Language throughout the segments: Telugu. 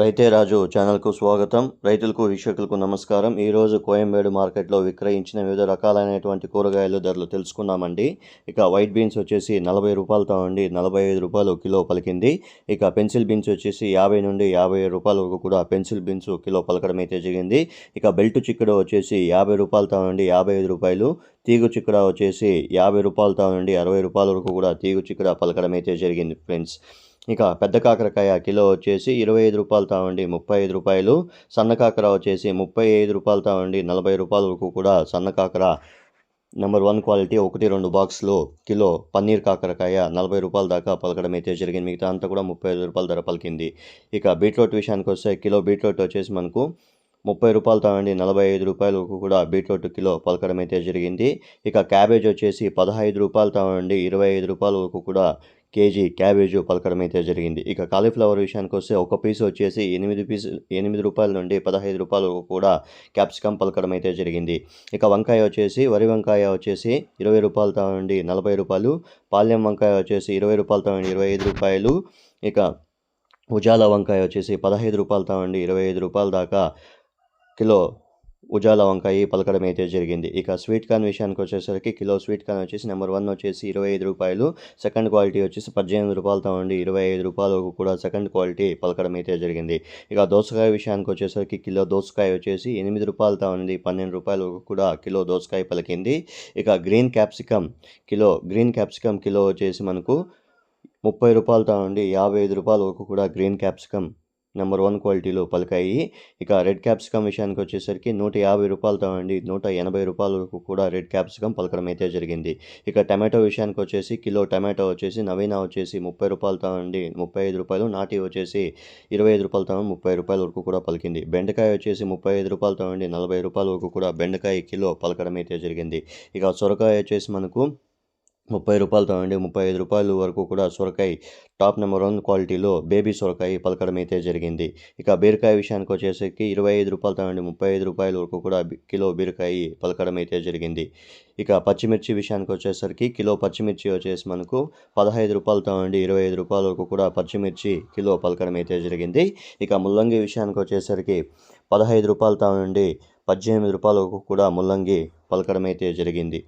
రైతే రాజు ఛానల్కు స్వాగతం. రైతులకు వీక్షకులకు నమస్కారం. ఈరోజు కోయంబేడు మార్కెట్లో విక్రయించిన వివిధ రకాలైనటువంటి కూరగాయల ధరలు తెలుసుకున్నామండి ఇక వైట్ బీన్స్ వచ్చేసి నలభై రూపాయలతో ఉండి నలభై ఐదు రూపాయలు కిలో పలికింది. ఇక పెన్సిల్ బీన్స్ వచ్చేసి యాభై నుండి యాభై ఐదు రూపాయల వరకు కూడా పెన్సిల్ బీన్స్ కిలో పలకడం అయితే జరిగింది. ఇక బెల్ట్ చిక్కుడు వచ్చేసి యాభై రూపాయలతో నుండి యాభై ఐదు రూపాయలు. తీగు చిక్కుడ వచ్చేసి యాభై రూపాయలతో నుండి అరవై రూపాయల వరకు కూడా తీగు చిక్కుడ పలకడం అయితే జరిగింది ఫ్రెండ్స్. ఇక పెద్ద కాకరకాయ కిలో వచ్చేసి ఇరవై ఐదు రూపాయలు తావండి ముప్పై ఐదు రూపాయలు. సన్న కాకర వచ్చేసి ముప్పై ఐదు రూపాయలు తావండి నలభై రూపాయల వరకు కూడా సన్న కాకర నెంబర్ వన్ క్వాలిటీ ఒకటి రెండు బాక్స్లో కిలో పన్నీర్ కాకరకాయ నలభై రూపాయల దాకా పలకడం అయితే జరిగింది. మిగతా అంతా కూడా ముప్పై ఐదు రూపాయల ధర పలికింది. ఇక బీట్రూట్ విషయానికి వస్తే కిలో బీట్రూట్ వచ్చేసి మనకు ముప్పై రూపాయలు తావండి నలభై ఐదు రూపాయలకు కూడా బీట్రూట్ కిలో పలకడం అయితే జరిగింది. ఇక క్యాబేజ్ వచ్చేసి పదహైదు రూపాయలు తావండి ఇరవై ఐదు రూపాయల వరకు కూడా కేజీ క్యాబేజ్ పలకడం అయితే జరిగింది. ఇక కాలీఫ్లవర్ విషయానికి వస్తే ఒక పీస్ వచ్చేసి ఎనిమిది పీసు ఎనిమిది రూపాయల నుండి పదహైదు రూపాయలు కూడా క్యాప్సికమ్ పలకడం అయితే జరిగింది. ఇక వంకాయ వచ్చేసి వరి వంకాయ వచ్చేసి ఇరవై రూపాయలతో నుండి నలభై రూపాయలు పాల్యం వంకాయ వచ్చేసి ఇరవై రూపాయలతో నుండి ఇరవై ఐదు రూపాయలు ఇక ఉజాల వంకాయ వచ్చేసి పదహైదు రూపాయలతో నుండి ఇరవై ఐదు రూపాయల దాకా కిలో ఉజాల వంకాయ పలకడం అయితే జరిగింది. ఇక స్వీట్ కార్న్ విషయానికి వచ్చేసరికి కిలో స్వీట్ కార్న్ వచ్చేసి నెంబర్ వన్ వచ్చేసి ఇరవై ఐదు రూపాయలు సెకండ్ క్వాలిటీ వచ్చేసి పద్దెనిమిది రూపాయలతో ఉండి ఇరవై ఐదు రూపాయలకు కూడా సెకండ్ క్వాలిటీ పలకడం అయితే జరిగింది. ఇక దోసకాయ విషయానికి వచ్చేసరికి కిలో దోసకాయ వచ్చేసి ఎనిమిది రూపాయలతో ఉంది పన్నెండు రూపాయలు కూడా కిలో దోసకాయ పలికింది. ఇక green capsicum kilo green capsicum kilo వచ్చేసి మనకు ముప్పై రూపాయలతో ఉండి యాభై ఐదు రూపాయల వరకు కూడా గ్రీన్ క్యాప్సికమ్ నెంబర్ వన్ క్వాలిటీలో పలికాయి. ఇక రెడ్ క్యాప్సికమ్ విషయానికి వచ్చేసరికి నూట యాభై రూపాయలతో అండి. నూట ఎనభై రూపాయల వరకు కూడా రెడ్ క్యాప్సికమ్ పలకడం అయితే జరిగింది. ఇక టమాటో విషయానికి వచ్చేసి కిలో టమాటో వచ్చేసి నవీనా వచ్చేసి ముప్పై రూపాయలతో అండి. ముప్పై ఐదు రూపాయలు. నాటి వచ్చేసి ఇరవై ఐదు రూపాయలతో ముప్పై రూపాయల వరకు కూడా పలికింది. బెండకాయ వచ్చేసి ముప్పై ఐదు రూపాయలతో అండి. నలభై రూపాయల వరకు కూడా బెండకాయ కిలో పలకడం అయితే జరిగింది. ఇక సొరకాయ వచ్చేసి మనకు ముప్పై రూపాయలతో అండి ముప్పై ఐదు రూపాయలు వరకు కూడా సొరకాయ టాప్ నెంబర్ వన్ క్వాలిటీలో బేబీ సొరకాయ పలకడం అయితే జరిగింది. ఇక బీరకాయ విషయానికి వచ్చేసరికి ఇరవై ఐదు రూపాయలతో అండి ముప్పై ఐదు రూపాయల వరకు కూడా కిలో బీరకాయ పలకడం అయితే జరిగింది. ఇక పచ్చిమిర్చి విషయానికి వచ్చేసరికి కిలో పచ్చిమిర్చి వచ్చేసి మనకు పదహైదు రూపాయలతో అండి ఇరవై ఐదు రూపాయల వరకు కూడా పచ్చిమిర్చి కిలో పలకడం అయితే జరిగింది. ఇక ముల్లంగి విషయానికి వచ్చేసరికి పదహైదు రూపాయలతో నుండి పద్దెనిమిది రూపాయల వరకు కూడా ముల్లంగి పలకడం అయితే జరిగింది.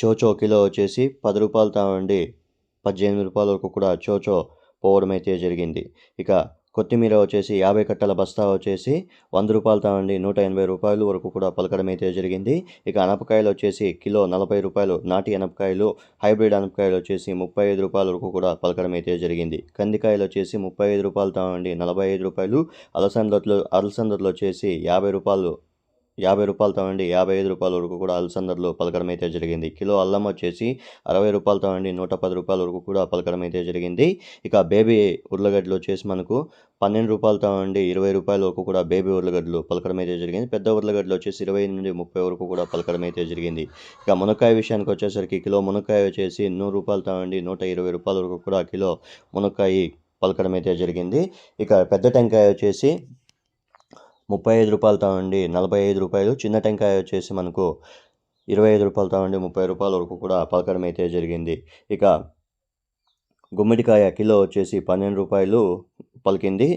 చోచో కిలో వచ్చేసి పది రూపాయలతో ఉండి పద్దెనిమిది రూపాయల వరకు కూడా చోచో పోవడం అయితే జరిగింది. ఇక కొత్తిమీర వచ్చేసి యాభై కట్టల బస్తా వచ్చేసి వంద రూపాయలు ఉండి నూట ఎనభై రూపాయలు వరకు కూడా పలకడం అయితే జరిగింది. ఇక అనపకాయలు వచ్చేసి కిలో నలభై రూపాయలు నాటి అనపకాయలు హైబ్రిడ్ అనపకాయలు వచ్చేసి ముప్పై ఐదు రూపాయల వరకు కూడా పలకడం అయితే జరిగింది. కందికాయలు వచ్చేసి ముప్పై ఐదు రూపాయలు ఉండి నలభై ఐదు రూపాయలు అలసందలు అలసందలు వచ్చేసి యాభై రూపాయలు యాభై రూపాయలతో అండి యాభై ఐదు రూపాయల వరకు కూడా అలసందర్లో పలకడం అయితే జరిగింది. కిలో అల్లం వచ్చేసి అరవై రూపాయలతో అండి నూట పది రూపాయల వరకు కూడా పలకడం అయితే జరిగింది. ఇక బేబీ ఉర్లగడ్డలు వచ్చేసి మనకు పన్నెండు రూపాయలతో అండి ఇరవై రూపాయల వరకు కూడా బేబీ ఉర్లగడ్డలు పలకడం అయితే జరిగింది. పెద్ద ఉర్లగడ్డలు వచ్చేసి ఇరవై నుండి ముప్పై వరకు కూడా పలకడం అయితే జరిగింది. ఇక మునక్కాయ విషయానికి వచ్చేసరికి కిలో మునక్కాయ వచ్చేసి నూరు రూపాయలతో అండి నూట ఇరవై రూపాయల వరకు కూడా కిలో మునక్కాయ పలకడం అయితే జరిగింది. ఇక పెద్ద టెంకాయ వచ్చేసి ముప్పై ఐదు రూపాయలతో ఉండి నలభై ఐదు రూపాయలు. చిన్న టెంకాయ వచ్చేసి మనకు ఇరవై ఐదు రూపాయలతో ఉండి ముప్పై రూపాయల వరకు కూడా పలకడం అయితే జరిగింది. ఇక గుమ్మడికాయ కిలో వచ్చేసి పన్నెండు రూపాయలు పలికింది.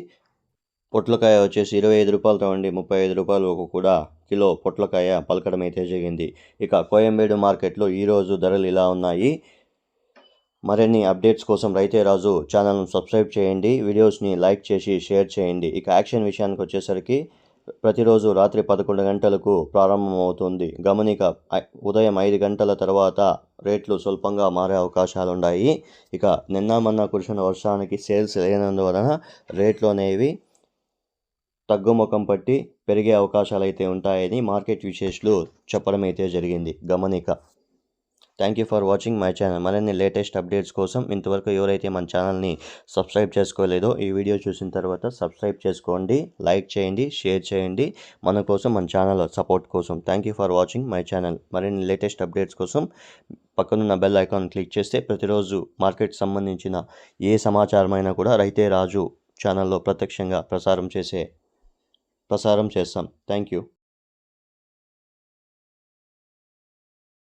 పొట్లకాయ వచ్చేసి ఇరవై ఐదు రూపాయలతో ఉండి ముప్పై ఐదు రూపాయల వరకు కూడా కిలో పొట్లకాయ పలకడం అయితే జరిగింది. ఇక కోయంబేడు మార్కెట్లో ఈరోజు ధరలు ఇలా ఉన్నాయి. మరిన్ని అప్డేట్స్ కోసం రైతే రాజు ఛానల్ను సబ్స్క్రైబ్ చేయండి. వీడియోస్ని లైక్ చేసి షేర్ చేయండి. ఇక యాక్షన్ విషయానికి వచ్చేసరికి ప్రతిరోజు రాత్రి పదకొండు గంటలకు ప్రారంభమవుతుంది. గమనిక ఉదయం ఐదు గంటల తర్వాత రేట్లు స్వల్పంగా మారే అవకాశాలున్నాయి ఇక నిన్న మొన్న కురిసిన వర్షానికి సేల్స్ లేనందువలన రేట్లు అనేవి తగ్గుముఖం పట్టి పెరిగే అవకాశాలు అయితే ఉంటాయని మార్కెట్ విశేషులు చెప్పడం అయితే జరిగింది. గమనిక thank you for watching my channel మరిన్ని లేటెస్ట్ అప్డేట్స్ కోసం ఇంతవరకు ఎవరైతే మన ఛానల్ని సబ్స్క్రైబ్ చేసుకోలేదో ఈ వీడియో చూసిన తర్వాత సబ్స్క్రైబ్ చేసుకోండి లైక్ చేయండి షేర్ చేయండి. మన కోసం మన ఛానల్ సపోర్ట్ కోసం thank you for watching my channel మరిన్ని లేటెస్ట్ అప్డేట్స్ కోసం పక్కనున్న బెల్ ఐకాన్ క్లిక్ చేస్తే ప్రతిరోజు మార్కెట్ సంబంధించిన ఏ సమాచారమైనా కూడా రైతే రాజు ఛానల్లో ప్రత్యక్షంగా ప్రసారం చేసే ప్రసారం చేస్తాం. Thank you